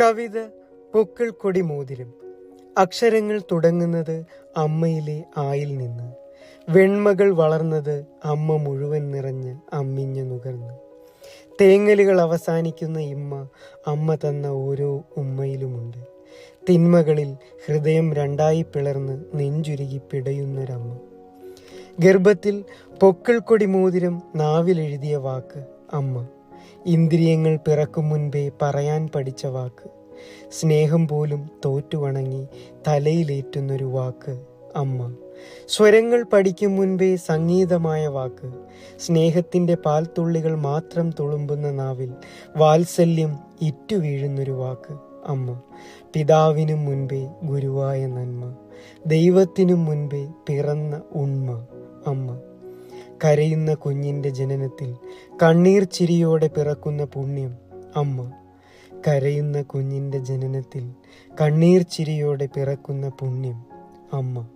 കവിത പൂക്കൾ കൊടി മോതിരം. അക്ഷരങ്ങൾ തുടങ്ങുന്നത് അമ്മയിലെ ആയിൽ നിന്ന്. വെൺമകൾ വളർന്നത് അമ്മ മുഴുവൻ നിറഞ്ഞ് അമ്മിഞ്ഞു നുകർന്ന്. തേങ്ങലുകൾ അവസാനിക്കുന്ന ഇമ്മ അമ്മ തന്ന ഓരോ ഉമ്മയിലുമുണ്ട്. തിന്മകളിൽ ഹൃദയം രണ്ടായി പിളർന്ന് നെഞ്ചുരുകി പിടയുന്നൊരമ്മ. ഗർഭത്തിൽ പൊക്കൾ കൊടി മോതിരം നാവിലെഴുതിയ വാക്ക് അമ്മ. ഇന്ദ്രിയങ്ങൾ പിറക്കും മുൻപേ പറയാൻ പഠിച്ച വാക്ക്. സ്നേഹം പോലും തോറ്റുവണങ്ങി തലയിലേറ്റുന്നൊരു വാക്ക് അമ്മ. സ്വരങ്ങൾ പഠിക്കും മുൻപേ സംഗീതമായ വാക്ക്. സ്നേഹത്തിന്റെ പാൽത്തുള്ളികൾ മാത്രം തുളുമ്പുന്ന നാവിൽ വാത്സല്യം ഇറ്റു വീഴുന്നൊരു വാക്ക് അമ്മ. പിതാവിനും മുൻപേ ഗുരുവായ നന്മ. ദൈവത്തിനും മുൻപേ പിറന്ന ഉണ്മ അമ്മ. കരയുന്ന കുഞ്ഞിന്റെ ജനനത്തിൽ കണ്ണീർ ചിരിയോടെ പിറക്കുന്ന പുണ്യം അമ്മ. കരയുന്ന കുഞ്ഞിന്റെ ജനനത്തിൽ കണ്ണീർ ചിരിയോടെ പിറക്കുന്ന പുണ്യം അമ്മ.